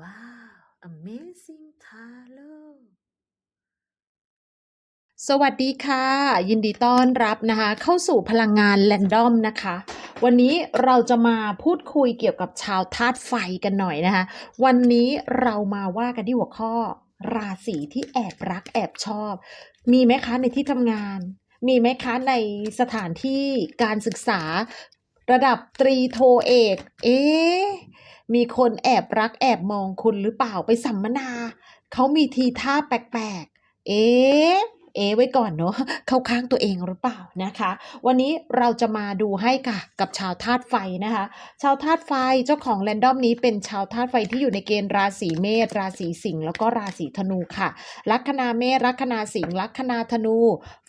ว้าว Amazing taro สวัสดีค่ะ ยินดีต้อนรับนะคะ เข้าสู่พลังงานแรนดอมนะคะ วันนี้เราจะมาพูดคุยเกี่ยวกับชาวธาตุไฟกันหน่อยนะคะ วันนี้เรามาว่ากันที่หัวข้อ ราศีที่แอบรักแอบชอบ มีไหมคะในที่ทำงาน มีไหมคะในสถานที่การศึกษาระดับตรีโทเอก เอ๊ะ มีคนแอบรักแอบมองคุณหรือเปล่าไปสัมมนา เขามีทีท่าแปลกๆ เอ๊ะ เอไว้ก่อนเนาะเข้าข้างตัวเองหรือเปล่านะคะ วันนี้เราจะมาดูให้ค่ะกับชาวธาตุไฟนะคะ ชาวธาตุไฟเจ้าของแรนดอมนี้เป็นชาวธาตุไฟที่อยู่ในเกณฑ์ราศีเมษราศีสิงห์แล้วก็ราศีธนูค่ะ ลัคนาเมษลัคนาสิงห์ลัคนาธนู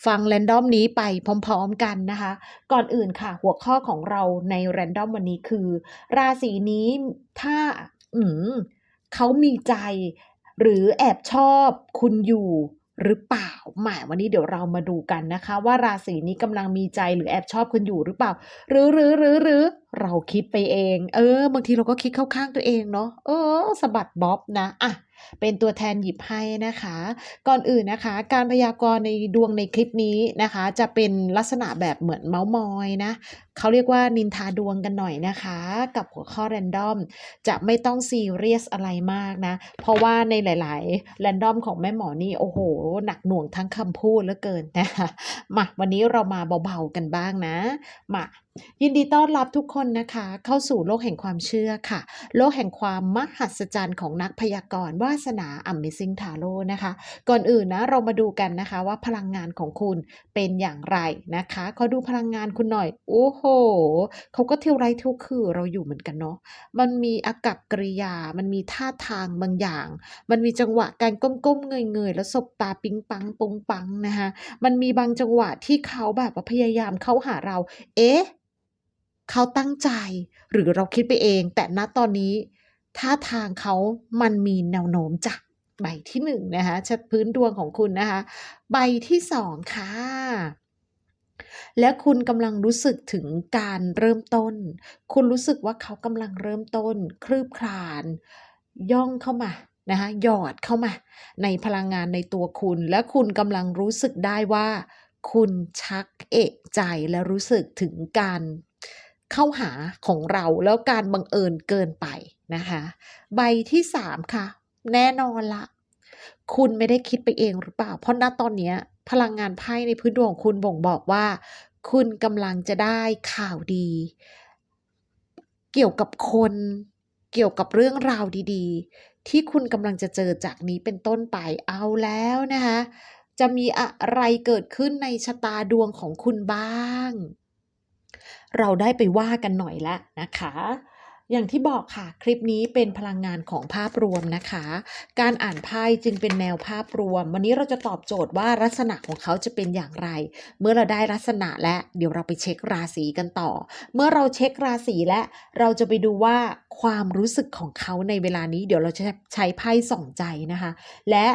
ฟังแรนดอมนี้ไปพร้อมๆกันนะคะ ก่อนอื่นค่ะ หัวข้อของเราในแรนดอมวันนี้คือ ราศีนี้ถ้าอืมเขามีใจหรือแอบชอบคุณอยู่ หรือเปล่าหมายวันนี้เดี๋ยวเรามาดูกันนะคะ ว่าราศีนี้กำลังมีใจหรือแอบชอบคุณอยู่หรือเปล่า หรือหรือหรือหรือเราคิดไปเอง เออ บางทีเราก็คิดเข้าข้างตัวเองเนาะเออสะบัดบ๊อบนะอะ เป็นตัวแทนหยิบให้นะคะ ก่อนอื่นนะคะ การพยากรณ์ในดวงในคลิปนี้นะคะ จะเป็นลักษณะแบบเหมือนเมาส์มอยนะเขาเรียกว่านินทาดวงกันหน่อยนะคะ กับหัวข้อแรนดอมจะไม่ต้องซีเรียสอะไรมากนะ เพราะว่าในหลาย ๆ แรนดอมของแม่หมอนี่โอ้โห หนักหน่วงทั้งคำพูดเหลือเกินนะคะมาวันนี้เรามาเบา ๆ กันบ้างนะมา ยินดีต้อนรับทุกคนนะคะ เข้าสู่โลกแห่งความเชื่อค่ะ โลกแห่งความมหัศจรรย์ของนักพยากรณ์วาสนา Amazing Tarot นะคะ ก่อนอื่นนะเรามาดูกันนะคะว่าพลังงานของคุณเป็นอย่างไรนะคะขอดูพลังงานคุณหน่อย โอ้โหเขาก็เที่ยวไร้เที่ยวคือเราอยู่เหมือนกันเนาะมันมีอากับกริยา มันมีท่าทางบางอย่าง มันมีจังหวะการก้มๆเงยๆแล้วสบตาปิ๊งปังปงปังนะคะมันมีบางจังหวะที่เขาแบบว่าพยายามเข้าหาเรา เอ๊ะ เขาตั้งใจ หรือเราคิดไปเอง แต่ณตอนนี้ท่าทางเขามันมีแนวโน้มจ้ะใบที่หนึ่งนะคะชัดพื้นดวงของคุณนะคะ ใบที่สองค่ะ และคุณกำลังรู้สึกถึงการเริ่มต้น คุณรู้สึกว่าเขากำลังเริ่มต้น คลืบคลาน ย่องเข้ามานะคะหยอดเข้ามา ในพลังงานในตัวคุณ และคุณกำลังรู้สึกได้ว่า คุณชักเอะใจและรู้สึกถึงการ เข้าหาของเราแล้วการบังเอิญเกินไปนะคะ ใบที่สามค่ะ แน่นอนละคุณไม่ได้คิดไปเองหรือเปล่า เพราะณตอนนี้พลังงานไพ่ในพื้นดวงคุณบ่งบอกว่า คุณกำลังจะได้ข่าวดี เกี่ยวกับคนเกี่ยวกับเรื่องราวดีๆ ที่คุณกำลังจะเจอจากนี้เป็นต้นไปเอาแล้วนะคะ จะมีอะไรเกิดขึ้นในชะตาดวงของคุณบ้าง เราได้ไปว่ากันหน่อยแล้วนะคะ อย่างที่บอกค่ะคลิปนี้เป็นพลังงานของภาพรวมนะคะ การอ่านไพ่จึงเป็นแนวภาพรวม วันนี้เราจะตอบโจทย์ว่าลักษณะของเขาจะเป็นอย่างไร เมื่อเราได้ลักษณะและเดี๋ยวเราไปเช็คราศีกันต่อ เมื่อเราเช็คราศีและเราจะไปดูว่าความรู้สึกของเขาในเวลานี้เดี๋ยวเราจะใช้ไพ่ส่องใจนะคะ และ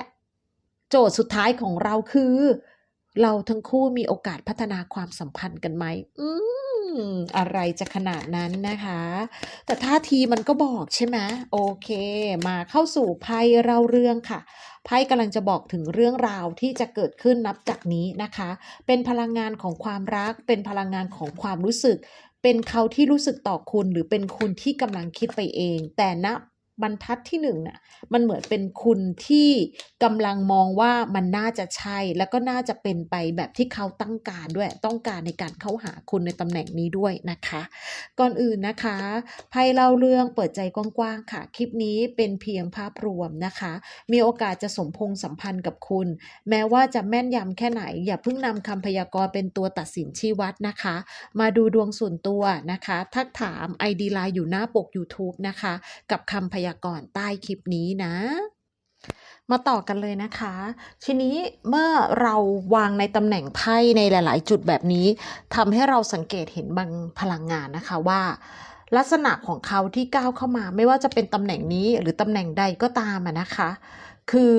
โจทย์สุดท้ายของเราคือ เราทั้งคู่มีโอกาสพัฒนาความสัมพันธ์กันไหมอืมอะไรจะขนาดนั้นนะคะ แต่ท่าทีมันก็บอกใช่ไหมโอเค มาเข้าสู่ไพ่เล่าเรื่องค่ะไพ่กำลังจะบอกถึงเรื่องราวที่จะเกิดขึ้นนับจากนี้นะคะ เป็นพลังงานของความรัก เป็นพลังงานของความรู้สึก เป็นเขาที่รู้สึกต่อคุณหรือเป็นคุณที่กำลังคิดไปเอง แต่ณ บรรทัดที่หนึ่งน่ะมันเหมือนเป็นคุณที่กำลังมองว่ามันน่าจะใช่ แล้วก็น่าจะเป็นไปแบบที่เขาตั้งการด้วยต้องการในการเข้าหาคุณในตำแหน่งนี้ด้วยนะคะ ก่อนอื่นนะคะไพ่เล่าเรื่องเปิดใจกว้างๆค่ะ คลิปนี้เป็นเพียงภาพรวมนะคะ มีโอกาสจะสมพงษ์สัมพันธ์กับคุณ แม้ว่าจะแม่นยำแค่ไหน อย่าเพิ่งนำคำพยากรณ์เป็นตัวตัดสินชี้วัดนะคะ มาดูดวงส่วนตัวนะคะ ทักถาม ID ไลน์อยู่หน้าปก YouTube นะคะ กับคำพยากรณ์ใต้คลิปนี้นะ มาต่อกันเลยนะคะ ทีนี้เมื่อเราวางในตำแหน่งไพ่ในหลาย ๆ จุดแบบนี้ทำให้เราสังเกตเห็นบางพลังงานนะคะว่าลักษณะของเขาที่ก้าวเข้ามา ไม่ว่าจะเป็นตำแหน่งนี้หรือตำแหน่งใดก็ตามนะคะ คือ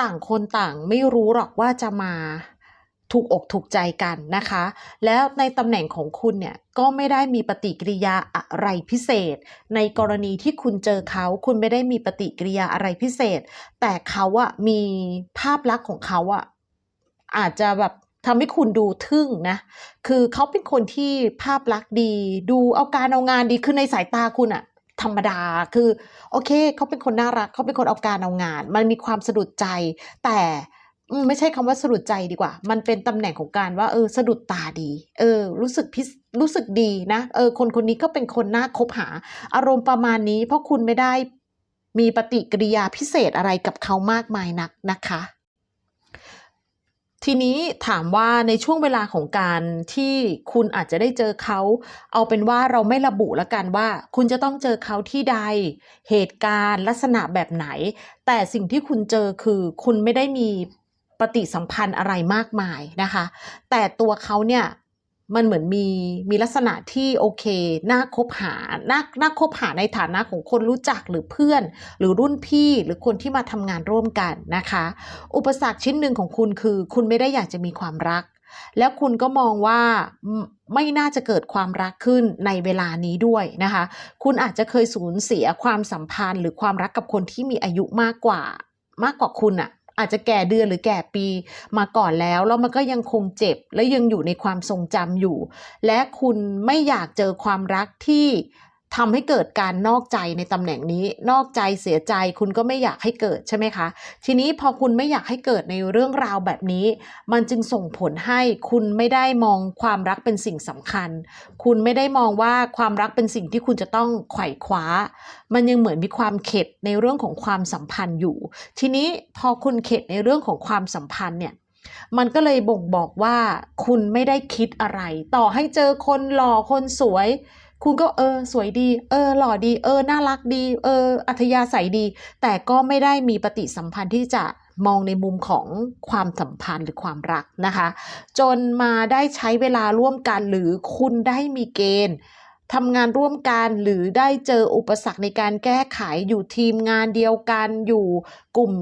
ต่างคนต่างไม่รู้หรอกว่าจะมา ถูกอกถูกใจกันนะคะ แล้วในตำแหน่งของคุณเนี่ยก็ไม่ได้มีปฏิกิริยาอะไรพิเศษ ในกรณีที่คุณเจอเขา คุณไม่ได้มีปฏิกิริยาอะไรพิเศษ แต่เขาอะมีภาพลักษณ์ของเขาอะอาจจะแบบทำให้คุณดูทึ่งนะ คือเขาเป็นคนที่ภาพลักษณ์ดี ดูเอาการเอางานดี คือในสายตาคุณอะธรรมดา คือโอเคเขาเป็นคนน่ารัก เขาเป็นคนเอาการเอางาน มันมีความสะดุดใจ แต่ ไม่ใช่คำว่าสะดุดใจดีกว่า มันเป็นตำแหน่งของการว่าเออสะดุดตาดี เออ รู้สึกพิสรู้สึกดีนะเออคนคนนี้ก็เป็นคนน่าคบหา อารมณ์ประมาณนี้ เพราะคุณไม่ได้มีปฏิกิริยาพิเศษอะไรกับเขามากมายนักนะคะ ทีนี้ถามว่าในช่วงเวลาของการที่คุณอาจจะได้เจอเขา เอาเป็นว่าเราไม่ระบุแล้วกันว่า คุณจะต้องเจอเขาที่ใด เหตุการณ์ลักษณะแบบไหน แต่สิ่งที่คุณเจอคือคุณไม่ได้มี ปฏิสัมพันธ์อะไรมากมายนะคะ แต่ตัวเขาเนี่ยมันเหมือนมีมีลักษณะที่โอเค น่าคบหา น่า น่าคบหาในฐานะของคนรู้จักหรือเพื่อน หรือรุ่นพี่หรือคนที่มาทำงานร่วมกันนะคะ อุปสรรคชิ้นหนึ่งของคุณคือ คุณไม่ได้อยากจะมีความรัก แล้วคุณก็มองว่าไม่น่าจะเกิดความรักขึ้นในเวลานี้ด้วยนะคะ คุณอาจจะเคยสูญเสียความสัมพันธ์ หรือความรักกับคนที่มีอายุมากกว่ามากกว่าคุณอะ อาจจะแก่เดือนหรือแก่ปีมาก่อนแล้ว แล้วมันก็ยังคงเจ็บและยังอยู่ในความทรงจำอยู่ และคุณไม่อยากเจอความรักที่ ทำให้เกิดการนอกใจในตำแหน่งนี้ นอกใจเสียใจคุณก็ไม่อยากให้เกิดใช่ไหมคะ ทีนี้พอคุณไม่อยากให้เกิดในเรื่องราวแบบนี้ มันจึงส่งผลให้คุณไม่ได้มองความรักเป็นสิ่งสำคัญ คุณไม่ได้มองว่าความรักเป็นสิ่งที่คุณจะต้องไขว่คว้า มันยังเหมือนมีความเข็ดในเรื่องของความสัมพันธ์อยู่ ทีนี้พอคุณเข็ดในเรื่องของความสัมพันธ์เนี่ยมันก็เลยบ่งบอกว่าคุณไม่ได้คิดอะไร ต่อให้เจอคนหล่อคนสวย คุณก็เออสวยดี เออหล่อดี เออน่ารักดี เอออัธยาศัยดี แต่ก็ไม่ได้มีปฏิสัมพันธ์ที่จะมองในมุมของความสัมพันธ์หรือความรักนะคะ จนมาได้ใช้เวลาร่วมกันหรือคุณได้มีเกณฑ์ทำงานร่วมกันหรือได้เจออุปสรรคในการแก้ไขอยู่ทีมงานเดียวกันอยู่กลุ่ม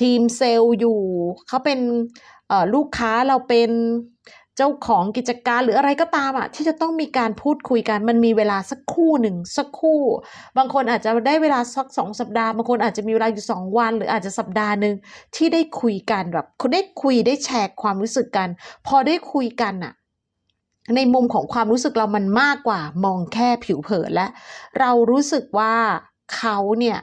ทีมเซลล์อยู่เขาเป็นลูกค้าเราเป็น เจ้าของกิจการหรืออะไรก็ตามอะที่จะต้องมีการพูดคุยกัน มันมีเวลาสักคู่หนึ่งสักคู่ บางคนอาจจะได้เวลาสักสองสัปดาห์บางคนอาจจะมีเวลาอยู่สองวัน หรืออาจจะสัปดาห์หนึ่งที่ได้คุยกันแบบได้คุยได้แชร์ความรู้สึกกัน พอได้คุยกันอะในมุมของความรู้สึกเรามันมากกว่ามองแค่ผิวเผินและ เรารู้สึกว่าเขาเนี่ย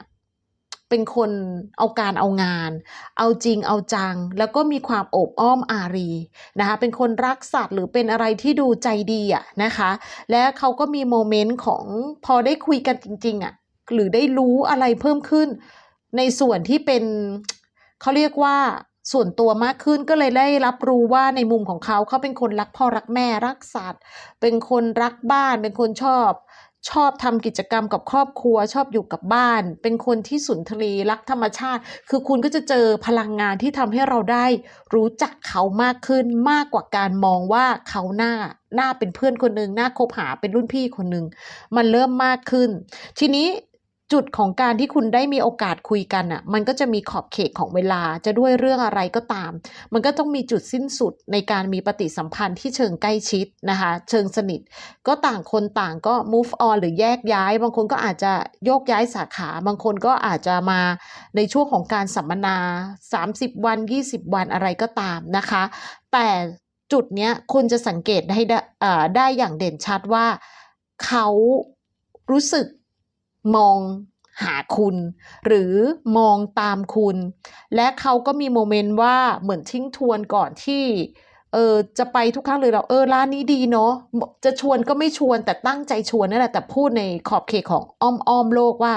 เป็นคนเอาการเอางาน เอาจริงเอาจัง แล้วก็มีความอบอ้อมอารีนะคะเป็นคนรักสัตว์หรือเป็นอะไรที่ดูใจดีอะนะคะ และเขาก็มีโมเมนต์ของพอได้คุยกันจริงๆอะหรือได้รู้อะไรเพิ่มขึ้น ในส่วนที่เป็นเขาเรียกว่าส่วนตัวมากขึ้นก็เลยได้รับรู้ว่าในมุมของเขาเขาเป็นคนรักพ่อรักแม่รักสัตว์ เป็นคนรักบ้าน เป็นคนชอบ ชอบทำกิจกรรมกับครอบครัว ชอบอยู่กับบ้าน เป็นคนที่สุนทรีรักธรรมชาติ คือคุณก็จะเจอพลังงานที่ทำให้เราได้รู้จักเขามากขึ้นมากกว่าการมองว่าเขาหน้าหน้าเป็นเพื่อนคนหนึ่งหน้าคบหาเป็นรุ่นพี่คนหนึ่งมันเริ่มมากขึ้น ทีนี้ จุดของการที่คุณได้มีโอกาสคุยกันอะ มันก็จะมีขอบเขตของเวลาจะด้วยเรื่องอะไรก็ตาม มันก็ต้องมีจุดสิ้นสุดในการมีปฏิสัมพันธ์ที่เชิงใกล้ชิดนะคะ เชิงสนิท ก็ต่างคนต่างก็ move on หรือแยกย้าย บางคนก็อาจจะโยกย้ายสาขา บางคนก็อาจจะมาในช่วงของการสัมมนา 30 วัน 20 วันอะไรก็ตามนะคะ แต่จุดเนี้ยคุณจะสังเกตได้ได้ได้อย่างเด่นชัดว่าเขารู้สึก มองหาคุณ หรือมองตามคุณ และเขาก็มีโมเมนต์ว่าเหมือนทิ้งทวนก่อนที่เออจะไปทุกครั้งเลยเราเออร้านนี้ดีเนาะจะชวนก็ไม่ชวนแต่ตั้งใจชวนนั่นแหละแต่พูดในขอบเขตของอ้อมอ้อมโลกว่า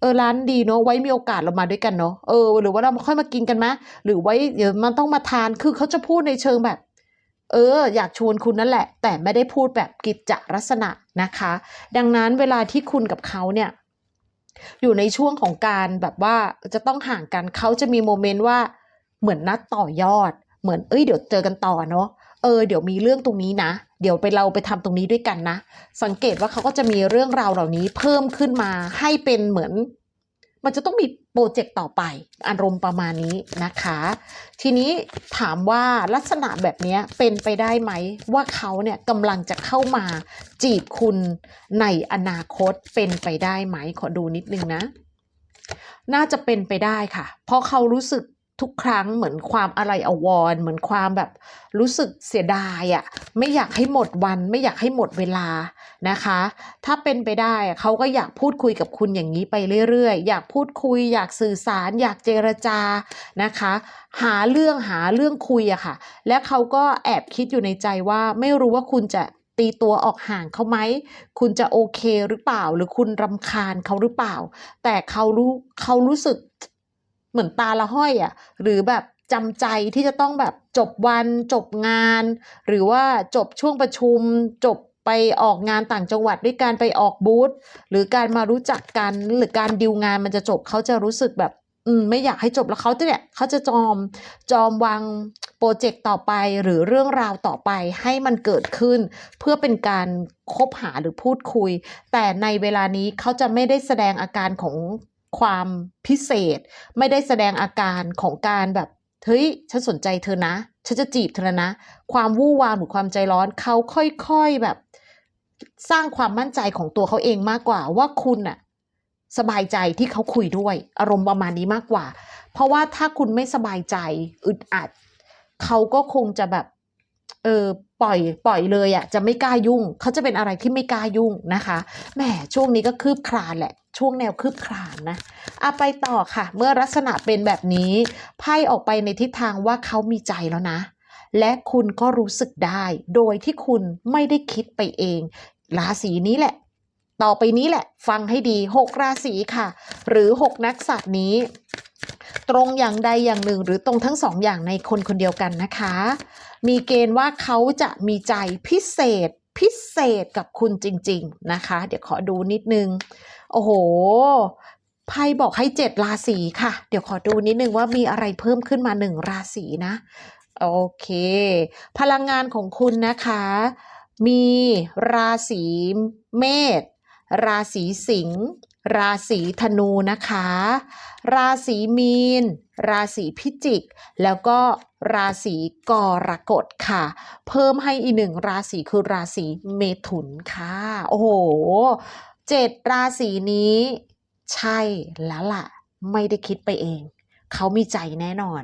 เออร้านดีเนาะไว้มีโอกาสเรามาด้วยกันเนาะเออหรือว่าเราค่อยมากินกันไหมหรือไว้เดี๋ยวมันต้องมาทานคือเขาจะพูดในเชิงแบบ เออ อยากชวนคุณนั่นแหละ แต่ไม่ได้พูดแบบกิจจลักษณะนะคะ ดังนั้นเวลาที่คุณกับเขาเนี่ย อยู่ในช่วงของการแบบว่าจะต้องห่างกันเขาจะมีโมเมนต์ว่าเหมือนนัดต่อยอด เหมือนเอ้ยเดี๋ยวเจอกันต่อเนาะเออเดี๋ยวมีเรื่องตรงนี้นะ เดี๋ยวไปเราไปทำตรงนี้ด้วยกันนะ สังเกตว่าเขาก็จะมีเรื่องราวเหล่านี้เพิ่มขึ้นมาให้เป็นเหมือน มันจะต้องมีโปรเจกต์ต่อไป อารมณ์ประมาณนี้นะคะ ทีนี้ถามว่าลักษณะแบบนี้เป็นไปได้ไหม ว่าเขาเนี่ยกำลังจะเข้ามาจีบคุณในอนาคตเป็นไปได้ไหม ขอดูนิดนึงนะ น่าจะเป็นไปได้ค่ะ เพราะเขารู้สึกทุกครั้งเหมือนความอะไรอาวรเหมือนความแบบรู้สึกเสียดายอะ่ะไม่อยากให้หมดวัน ไม่อยากให้หมดเวลา นะคะ ถ้าเป็นไปได้เขาก็อยากพูดคุยกับคุณอย่างนี้ไปเรื่อยๆ อยากพูดคุย อยากสื่อสาร อยากเจรจานะคะ หาเรื่องหาเรื่องคุยอะค่ะ และเขาก็แอบคิดอยู่ในใจว่าไม่รู้ว่าคุณจะตีตัวออกห่างเขาไหม คุณจะโอเคหรือเปล่า หรือคุณรำคาญเขาหรือเปล่า แต่เขารู้เขารู้สึกเหมือนตาละห้อยอะ่ะ หรือแบบจำใจที่จะต้องแบบจบวันจบงาน หรือว่าจบช่วงประชุม จบ ไปออกงานต่างจังหวัดด้วยการไปออกบูธหรือการมารู้จักกันหรือการดิวงานมันจะจบเขาจะรู้สึกแบบอืมไม่อยากให้จบแล้วเขาจะเนี่ยเขาจะจอมจอมวางโปรเจกต์ต่อไปหรือเรื่องราวต่อไปให้มันเกิดขึ้น เพื่อเป็นการคบหาหรือพูดคุย แต่ในเวลานี้เขาจะไม่ได้แสดงอาการของความพิเศษ ไม่ได้แสดงอาการของการแบบเฮ้ยฉันสนใจเธอนะ ฉันจะจีบเธอแล้วนะ ความวู่วามหรือความใจร้อนเขาค่อยๆแบบ สร้างความมั่นใจของตัวเขาเองมากกว่า ว่าคุณน่ะสบายใจที่เขาคุยด้วย อารมณ์ประมาณนี้มากกว่า เพราะว่าถ้าคุณไม่สบายใจอึดอัดเขาก็คงจะแบบ เออ ปล่อยปล่อยเลยอะ่ะจะไม่กล้ายุ่ง เขาจะเป็นอะไรที่ไม่กล้ายุ่งนะคะแหมช่วงนี้ก็คืบคลานแหละ ช่วงแนวคืบคลานนะเอะไปต่อค่ะ เมื่อลักษณะเป็นแบบนี้ไพ่ออกไปในทิศทางว่าเขามีใจแล้วนะ และคุณก็รู้สึกได้ โดยที่คุณไม่ได้คิดไปเองราศีนี้แหละ ต่อไปนี้แหละ ฟังให้ดี6ราศีค่ะ หรือ6นักสัตว์นี้ ตรงอย่างใดอย่างหนึ่ง หรือตรงทั้งสองอย่างในคนคนเดียวกันนะคะ มีเกณฑ์ว่าเขาจะมีใจพิเศษพิเศษกับคุณจริง ๆ นะคะ เดี๋ยวขอดูนิดนึง โอ้โหไพ่บอกให้เจ็ดราศีค่ะ เดี๋ยวขอดูนิดนึงว่ามีอะไรเพิ่มขึ้นมาหนึ่งราศีนะ โอเค พลังงานของคุณนะคะ มีราศีเมษราศีสิงห์ ราศีธนูนะคะ ราศีมีน ราศีพิจิก แล้วก็ราศีกรกฎค่ะ เพิ่มให้อีกหนึ่งราศีคือราศีเมถุนค่ะ โอ้โหเจ็ดราศีนี้ ใช่แล้วล่ะ ไม่ได้คิดไปเอง เขามีใจแน่นอน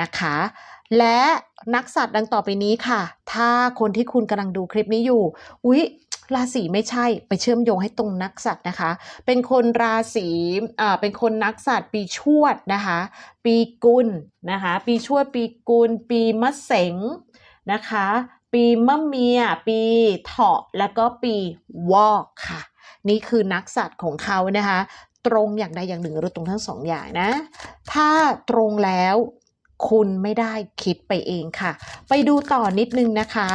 นะคะ และนักสัตว์ดังต่อไปนี้ค่ะ ถ้าคนที่คุณกำลังดูคลิปนี้อยู่ อุ๊ย ราศีไม่ใช่ไปเชื่อมโยงให้ตรงนักสัตว์นะคะ เป็นคนราศีอ่าเป็นคนนักสัตว์ปีชวดนะคะ ปีกุลนะคะ ปีชวดปีกุล ปีมะเสงนะคะ ปีมะเมีย ปีเถาะแล้วก็ปีวอกค่ะ นี่คือนักสัตว์ของเขานะคะ ตรงอย่างใดอย่างหนึ่งหรือตรงทั้งสองอย่างนะ ถ้าตรงแล้วคุณไม่ได้คิดไปเองค่ะ ไปดูต่อนิดนึงนะคะ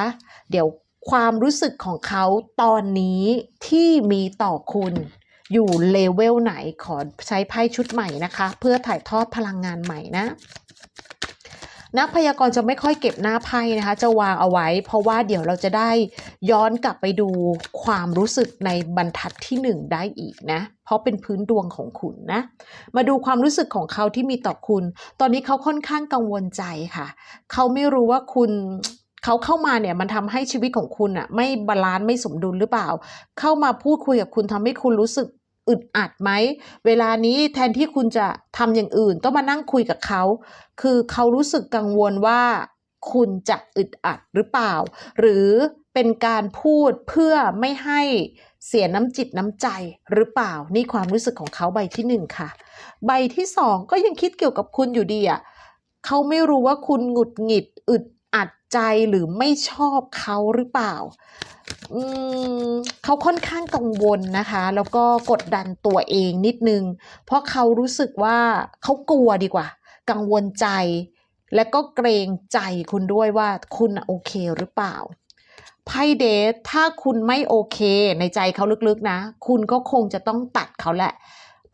เดี๋ยว ความรู้สึกของเขาตอนนี้ที่มีต่อคุณอยู่เลเวลไหนขอใช้ไพ่ชุดใหม่นะคะ เพื่อถ่ายทอดพลังงานใหม่นะนักพยากรณ์จะไม่ค่อยเก็บหน้าไพ่นะคะ จะวางเอาไว้ เพราะว่าเดี๋ยวเราจะได้ย้อนกลับไปดูความรู้สึกในบรรทัดที่หนึ่งได้อีกนะ เพราะเป็นพื้นดวงของคุณนะ มาดูความรู้สึกของเขาที่มีต่อคุณ ตอนนี้เขาค่อนข้างกังวลใจค่ะ เขาไม่รู้ว่าคุณ เขาเข้ามาเนี่ยมันทำให้ชีวิตของคุณอะไม่บาลานซ์ไม่สมดุลหรือเปล่า เข้ามาพูดคุยกับคุณทำให้คุณรู้สึกอึดอัดไหม เวลานี้แทนที่คุณจะทำอย่างอื่น ต้องมานั่งคุยกับเขา คือเขารู้สึกกังวลว่าคุณจะอึดอัดหรือเปล่า หรือเป็นการพูดเพื่อไม่ให้เสียน้ำจิตน้ำใจหรือเปล่า นี่ความรู้สึกของเขาใบที่หนึ่งค่ะ ใบที่สองก็ยังคิดเกี่ยวกับคุณอยู่ดีอะเขาไม่รู้ว่าคุณหงุดหงิดอึด อัดใจหรือไม่ชอบเขาหรือเปล่าอืมเขาค่อนข้างกังวลนะคะ แล้วก็กดดันตัวเองนิดนึง เพราะเขารู้สึกว่าเขากลัวดีกว่า กังวลใจ และก็เกรงใจคุณด้วยว่าคุณโอเคหรือเปล่าไพ่เดทถ้าคุณไม่โอเคในใจเขาลึกๆนะ คุณก็คงจะต้องตัดเขาแหละ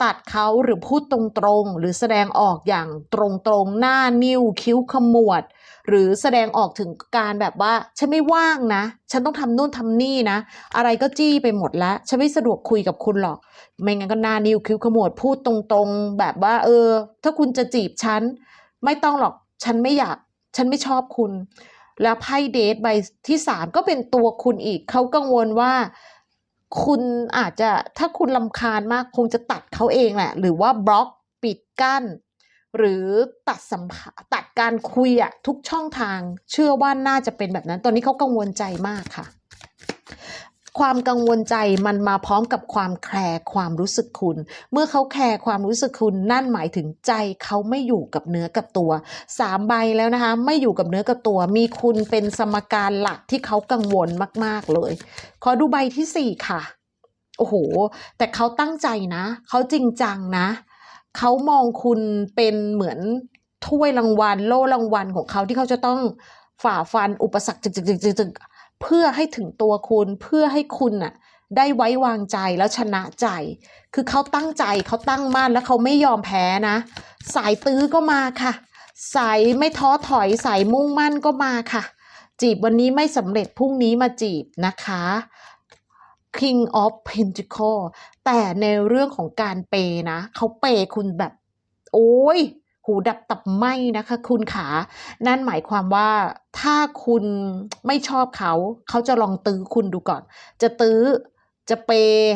ตัดเขาหรือพูดตรงๆ หรือแสดงออกอย่างตรงๆ หน้านิ้วคิ้วขมวด หรือแสดงออกถึงการแบบว่า ฉันไม่ว่างนะ ฉันต้องทำนู่นทำนี่นะ อะไรก็จี้ไปหมดแล้ว ฉันไม่สะดวกคุยกับคุณหรอก ไม่งั้นก็นานิวคิ้วขมวดพูดตรงๆ แบบว่า เออ ถ้าคุณจะจีบฉัน ไม่ต้องหรอก ฉันไม่อยาก ฉันไม่ชอบคุณ แล้วไพ่เดทใบที่สามก็เป็นตัวคุณอีก เขากังวลว่าคุณอาจจะถ้าคุณลำคาญมากคงจะตัดเขาเองแหละ หรือว่าบล็อกปิดกั้น หรือตัดสัมภาตัดการคุยอะทุกช่องทาง เชื่อว่าน่าจะเป็นแบบนั้น ตอนนี้เขากังวลใจมากค่ะ ความกังวลใจมันมาพร้อมกับความแคร์ความรู้สึกคุณ เมื่อเขาแคร์ความรู้สึกคุณนั่นหมายถึงใจเขาไม่อยู่กับเนื้อกับตัวสามใบแล้วนะคะ ไม่อยู่กับเนื้อกับตัว มีคุณเป็นสมการหลักที่เขากังวลมาก ๆเลย ขอดูใบที่สี่ค่ะโอ้โห แต่เขาตั้งใจนะ เขาจริงจังนะ เขามองคุณเป็นเหมือนถ้วยรางวัลโล่รางวัลของเขาที่เขาจะต้องฝ่าฟันอุปสรรคจึกๆๆเพื่อให้ถึงตัวคุณเพื่อให้คุณน่ะได้ไว้วางใจแล้วชนะใจ คือเขาตั้งใจเขาตั้งมั่นแล้วเขาไม่ยอมแพ้นะ สายตื้อก็มาค่ะ สายไม่ท้อถอยสายมุ่งมั่นก็มาค่ะ จีบวันนี้ไม่สำเร็จพรุ่งนี้มาจีบนะคะ King of Pentacle แต่ในเรื่องของการเปย์นะเขาเปย์คุณแบบ โอ้ย หูดับตับไหมนะคะ คุณขา นั่นหมายความว่าถ้าคุณไม่ชอบเขา เขาจะลองตื้อคุณดูก่อน จะตื้อจะเปย์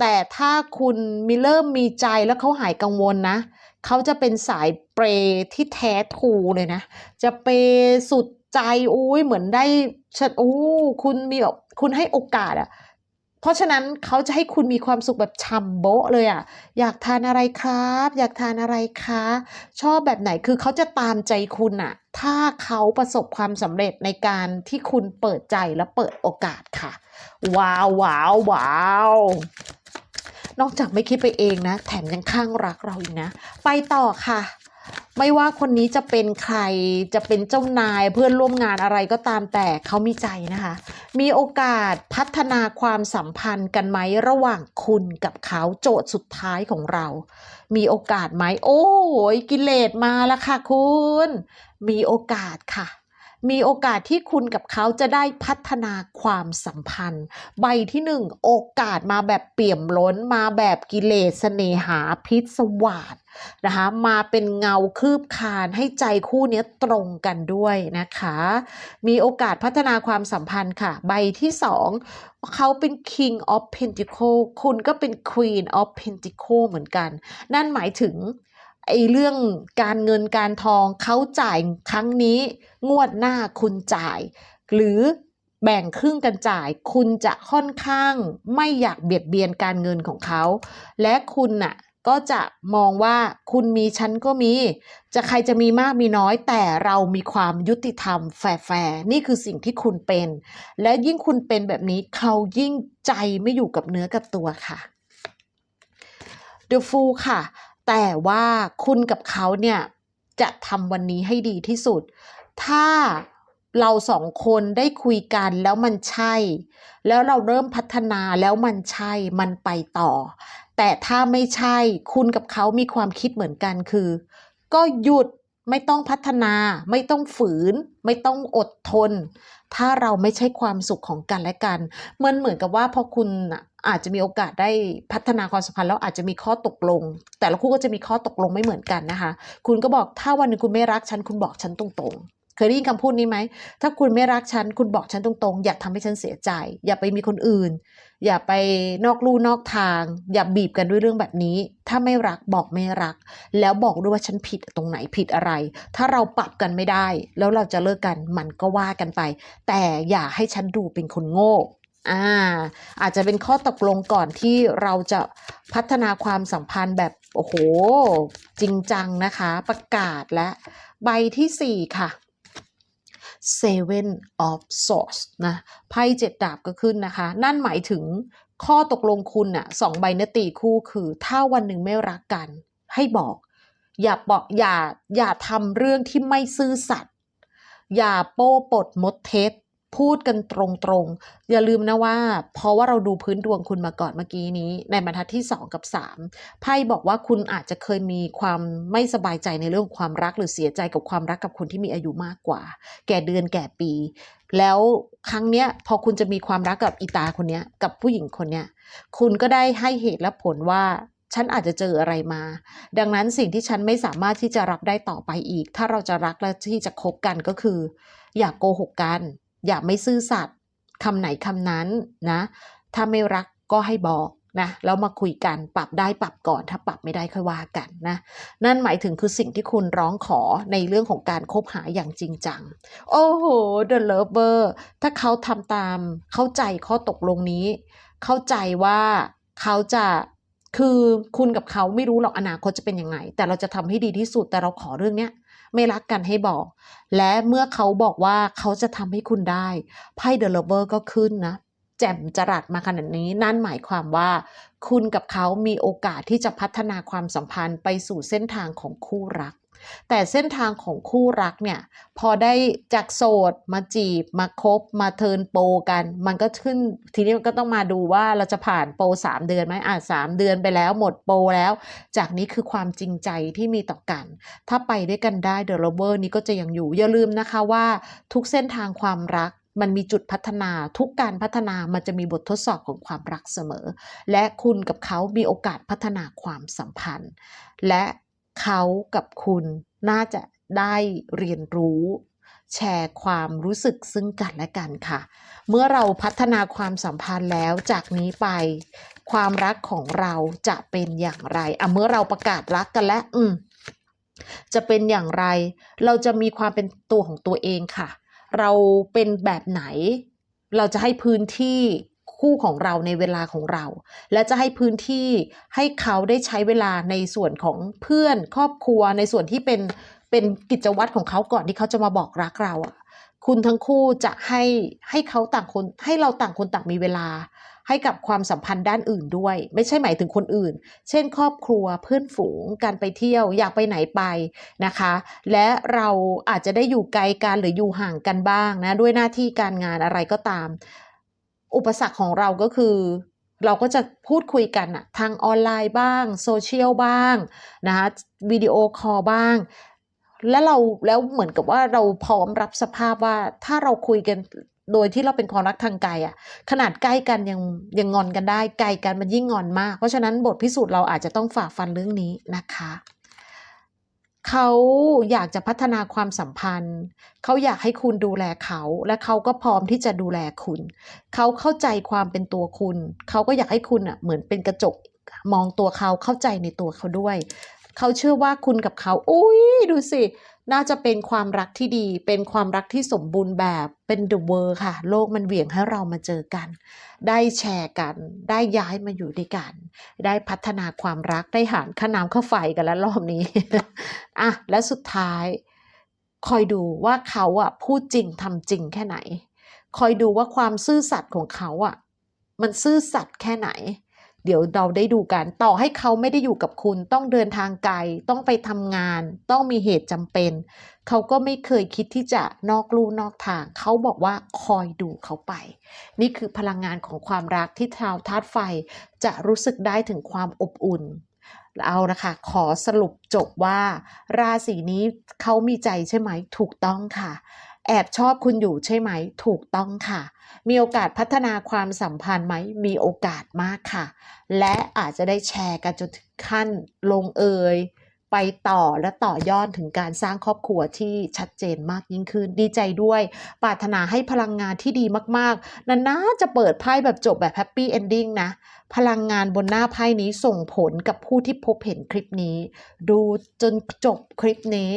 แต่ถ้าคุณมีเริ่มมีใจแล้วเขาหายกังวลนะ เขาจะเป็นสายเปย์ที่แท้ทูเลยนะ จะเปย์สุดใจอุ้ยเหมือนได้ฉันโอ้คุณมีแบบคุณให้โอกาสอะ เพราะฉะนั้นเขาจะให้คุณมีความสุขแบบฉ่ำโบ๊ะเลยอะอยากทานอะไรครับ อยากทานอะไรคะ ชอบแบบไหนคือเขาจะตามใจคุณอะ ถ้าเขาประสบความสำเร็จในการที่คุณเปิดใจและเปิดโอกาสค่ะ ว้าวว้าวว้าวนอกจากไม่คิดไปเองนะ แถมยังข้างรักเราอีกนะ ไปต่อค่ะ ไม่ว่าคนนี้จะเป็นใครจะเป็นเจ้านายเพื่อนร่วมงานอะไรก็ตามแต่เขามีใจนะคะ มีโอกาสพัฒนาความสัมพันธ์กันไหมระหว่างคุณกับเขาโจทย์สุดท้ายของเรา มีโอกาสไหมโอ้ยกิเลสมาแล้วค่ะคุณ มีโอกาสค่ะ มีโอกาสที่คุณกับเขาจะได้พัฒนาความสัมพันธ์ ใบที่หนึ่งโอกาสมาแบบเปี่ยมล้นมาแบบกิเลสเสน่หาพิศวาสนะคะมาเป็นเงาคืบคานให้ใจคู่นี้ตรงกันด้วยนะคะ มีโอกาสพัฒนาความสัมพันธ์ค่ะ ใบที่สองเขาเป็น King of Pentacle คุณก็เป็น Queen of Pentacle เหมือนกัน นั่นหมายถึง ไอ้เรื่องการเงินการทองเขาจ่ายครั้งนี้งวดหน้าคุณจ่าย หรือแบ่งครึ่งกันจ่าย คุณจะค่อนข้างไม่อยากเบียดเบียนการเงินของเขา และคุณน่ะก็จะมองว่าคุณมีฉันก็มี จะใครจะมีมากมีน้อย แต่เรามีความยุติธรรมแฟร์นี่คือสิ่งที่คุณเป็น และยิ่งคุณเป็นแบบนี้เขายิ่งใจไม่อยู่กับเนื้อกับตัวค่ะ The Fool ค่ะ แต่ว่าคุณกับเขาเนี่ยจะทำวันนี้ให้ดีที่สุด ถ้าเราสองคนได้คุยกันแล้วมันใช่ แล้วเราเริ่มพัฒนาแล้วมันใช่มันไปต่อ แต่ถ้าไม่ใช่คุณกับเขามีความคิดเหมือนกันคือ ก็หยุดไม่ต้องพัฒนา ไม่ต้องฝืน ไม่ต้องอดทน ถ้าเราไม่ใช่ความสุขของกันและกัน มันเหมือนกับว่าพอคุณอาจจะมีโอกาสได้พัฒนาความสัมพันธ์แล้วอาจจะมีข้อตกลง แต่ละคู่ก็จะมีข้อตกลงไม่เหมือนกันนะคะ คุณก็บอกถ้าวันหนึ่งคุณไม่รักฉันคุณบอกฉันตรงๆ เคยได้ยินคำพูดนี้ไหม ถ้าคุณไม่รักฉันคุณบอกฉันตรงๆ อย่าทำให้ฉันเสียใจ อย่าไปมีคนอื่น อย่าไปนอกลู่นอกทาง อย่าบีบกันด้วยเรื่องแบบนี้ ถ้าไม่รักบอกไม่รัก แล้วบอกด้วยว่าฉันผิดตรงไหนผิดอะไร ถ้าเราปรับกันไม่ได้ แล้วเราจะเลิกกันมันก็ว่ากันไป แต่อย่าให้ฉันดูเป็นคนโง่อ่าอาจจะเป็นข้อตกลงก่อนที่เราจะพัฒนาความสัมพันธ์แบบโอ้โห จริงจังนะคะ ประกาศและใบที่สี่ค่ะ Seven of Swords นะไพ่เจ็ดดาบก็ขึ้นนะคะ นั่นหมายถึงข้อตกลงคุณน่ะสองใบเนตีคู่คือ ถ้าวันหนึ่งไม่รักกัน ให้บอก อย่าบอกอย่าอย่าทำเรื่องที่ไม่ซื่อสัตย์อย่าโป้ปดมดเท็จ พูดกันตรงๆ อย่าลืมนะว่า เพราะว่าเราดูพื้นดวงคุณมาก่อนเมื่อกี้นี้ ในบรรทัดที่ 2 กับ 3 ไพ่บอกว่าคุณอาจจะเคยมีความไม่สบายใจในเรื่องความรักหรือเสียใจกับความรักกับคนที่มีอายุมากกว่า แก่เดือนแก่ปี แล้วครั้งเนี้ยพอคุณจะมีความรักกับอีตาคนเนี้ยกับผู้หญิงคนเนี้ยคุณก็ได้ให้เหตุและผลว่าฉันอาจจะเจออะไรมา ดังนั้นสิ่งที่ฉันไม่สามารถที่จะรับได้ต่อไปอีก ถ้าเราจะรักและที่จะคบกันก็คือ อย่ากโกหกกัน อย่าไม่ซื่อสัตย์คำไหนคำนั้นนะ ถ้าไม่รักก็ให้บอกนะแล้วมาคุยกันปรับได้ปรับก่อน ถ้าปรับไม่ได้ค่อยว่ากันนะนั่นหมายถึงคือสิ่งที่คุณร้องขอในเรื่องของการคบหาอย่างจริงจัง โอ้โห The Lover ถ้าเขาทำตามเข้าใจข้อตกลงนี้ เข้าใจว่าเขาจะคือคุณกับเขาไม่รู้หรอกอนาคตจะเป็นยังไง แต่เราจะทำให้ดีที่สุดแต่เราขอเรื่องเนี้ย ไม่รักกันให้บอก และเมื่อเขาบอกว่าเขาจะทำให้คุณได้ไพ่เดอะเลเวอร์ก็ขึ้นนะ แจ่มจรัสมาขนาดนี้นั่นหมายความว่า คุณกับเขามีโอกาสที่จะพัฒนาความสัมพันธ์ไปสู่เส้นทางของคู่รัก แต่เส้นทางของคู่รักเนี่ยพอได้จากโสดมาจีบมาคบมาเทินโปกัน มันก็ขึ้นทีนี้มันก็ต้องมาดูว่าเราจะผ่านโปสามเดือนไหมอะสามเดือนไปแล้วหมดโปแล้ว จากนี้คือความจริงใจที่มีต่อกัน ถ้าไปด้วยกันได้เดอะ o เ e อร์นี้ก็จะยังอยู่อย่าลืมนะคะว่า ทุกเส้นทางความรัก มันมีจุดพัฒนาทุกการพัฒนามันจะมีบททดสอบของความรักเสมอ และคุณกับเขามีโอกาสพัฒนาความสัมพันธ์ และเขากับคุณน่าจะได้เรียนรู้แชร์ความรู้สึกซึ่งกันและกันค่ะ เมื่อเราพัฒนาความสัมพันธ์แล้วจากนี้ไป ความรักของเราจะเป็นอย่างไรอะเมื่อเราประกาศรักกันแล้วอืมจะเป็นอย่างไร เราจะมีความเป็นตัวของตัวเองค่ะ เราเป็นแบบไหน เราจะให้พื้นที่คู่ของเราในเวลาของเรา และจะให้พื้นที่ให้เขาได้ใช้เวลาในส่วนของเพื่อนครอบครัวในส่วนที่เป็นเป็นกิจวัตรของเขาก่อนที่เขาจะมาบอกรักเราอะคุณทั้งคู่จะให้ให้เขาต่างคนให้เราต่างคนต่างมีเวลา ให้กับความสัมพันธ์ด้านอื่นด้วย ไม่ใช่หมายถึงคนอื่น เช่น ครอบครัวเพื่อนฝูงการไปเที่ยวอยากไปไหนไปนะคะ และเราอาจจะได้อยู่ไกลกันหรืออยู่ห่างกันบ้างนะด้วยหน้าที่การงานอะไรก็ตาม อุปสรรคของเราก็คือเราก็จะพูดคุยกันอะทางออนไลน์บ้างโซเชียลบ้างนะคะวิดีโอคอลบ้าง แล้วเราแล้วเหมือนกับว่าเราพร้อมรับสภาพว่าถ้าเราคุยกัน โดยที่เราเป็นความรักทางไกลอะขนาดใกล้กันยังยังงอนกันได้ไกลกันมันยิ่งงอนมาก เพราะฉะนั้นบทพิสูจน์เราอาจจะต้องฝ่าฟันเรื่องนี้นะคะเขาอยากจะพัฒนาความสัมพันธ์ เขาอยากให้คุณดูแลเขา และเขาก็พร้อมที่จะดูแลคุณ เขาเข้าใจความเป็นตัวคุณ เขาก็อยากให้คุณอะเหมือนเป็นกระจกมองตัวเขาเข้าใจในตัวเขาด้วย เขาเชื่อว่าคุณกับเขา อุ้ยดูสิ น่าจะเป็นความรักที่ดี เป็นความรักที่สมบูรณ์แบบ เป็น the world ค่ะ โลกมันเหวี่ยงให้เรามาเจอกัน ได้แชร์กัน ได้ย้ายมาอยู่ด้วยกัน ได้พัฒนาความรัก ได้หารค่าน้ำค่าไฟกันแล้วรอบนี้ อะ และสุดท้าย คอยดูว่าเขาอะพูดจริงทำจริงแค่ไหน คอยดูว่าความซื่อสัตย์ของเขาอะ มันซื่อสัตย์แค่ไหน เดี๋ยวเราได้ดูกัน ต่อให้เขาไม่ได้อยู่กับคุณ ต้องเดินทางไกล ต้องไปทำงาน ต้องมีเหตุจำเป็น เขาก็ไม่เคยคิดที่จะนอกลู่นอกทาง เขาบอกว่าคอยดูเขาไป นี่คือพลังงานของความรักที่ชาวธาตุไฟจะรู้สึกได้ถึงความอบอุ่นเอานะคะขอสรุปจบว่า ราศีนี้เขามีใจใช่ไหมถูกต้องค่ะ แอบชอบคุณอยู่ใช่ไหม ถูกต้องค่ะ มีโอกาสพัฒนาความสัมพันธ์ไหม มีโอกาสมากค่ะ และอาจจะได้แชร์กันจนถึงขั้นลงเอย ไปต่อและต่อยอดถึงการสร้างครอบครัวที่ชัดเจนมากยิ่งขึ้น ดีใจด้วย ปรารถนาให้พลังงานที่ดีมากๆนานๆจะเปิดไพ่แบบจบแบบแฮปปี้เอนดิ้งนะพลังงานบนหน้าไพ่นี้ส่งผลกับผู้ที่พบเห็นคลิปนี้ ดูจนจบคลิปนี้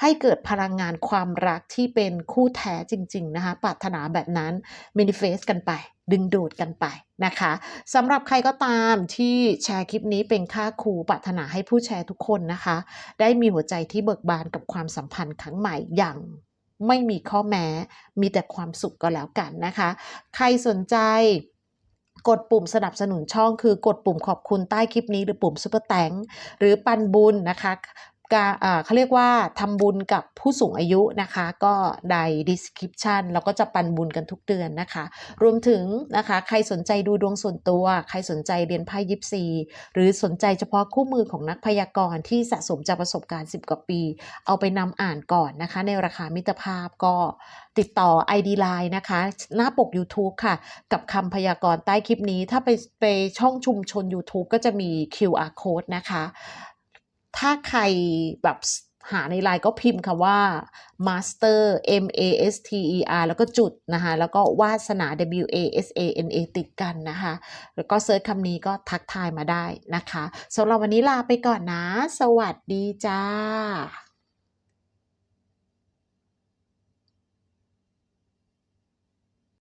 ให้เกิดพลังงานความรักที่เป็นคู่แท้จริง ๆ นะคะปรารถนาแบบนั้น manifest กันไป ดึงดูดกันไปนะคะสำหรับใครก็ตามที่แชร์คลิปนี้เป็นค่าครูปรารถนาให้ผู้แชร์ทุกคนนะคะ ได้มีหัวใจที่เบิกบานกับความสัมพันธ์ครั้งใหม่อย่างไม่มีข้อแม้ มีแต่ความสุขก็แล้วกันนะคะ ใครสนใจกดปุ่มสนับสนุนช่องคือกดปุ่มขอบคุณใต้คลิปนี้หรือปุ่มซุปเปอร์แตงหรือปันบุญนะคะ การเขาเรียกว่าทำบุญกับผู้สูงอายุนะคะ ก็ใน description เราก็จะปันบุญกันทุกเดือนนะคะ รวมถึงนะคะใครสนใจดูดวงส่วนตัว ใครสนใจเรียนไพ่ยิปซีหรือสนใจเฉพาะคู่มือของนักพยากรณ์ที่สะสมจากประสบการณ์ 10 กว่าปี เอาไปนำอ่านก่อนนะคะ ในราคามิตรภาพก็ติดต่อ ID Line นะคะ หน้าปก YouTube ค่ะ กับคำพยากรณ์ใต้คลิปนี้ ถ้าไปไปช่องชุมชน YouTube ก็จะมี QR code นะคะ ถ้าใครแบบหาในไลน์ก็พิมพ์คำว่า master m a s t e r แล้วก็จุดนะคะ แล้วก็วาสนา w a s a n a ติดกันนะคะ แล้วก็เซิร์ชคำนี้ก็ทักทายมาได้นะคะสำหรับวันนี้ลาไปก่อนนะ สวัสดีจ้า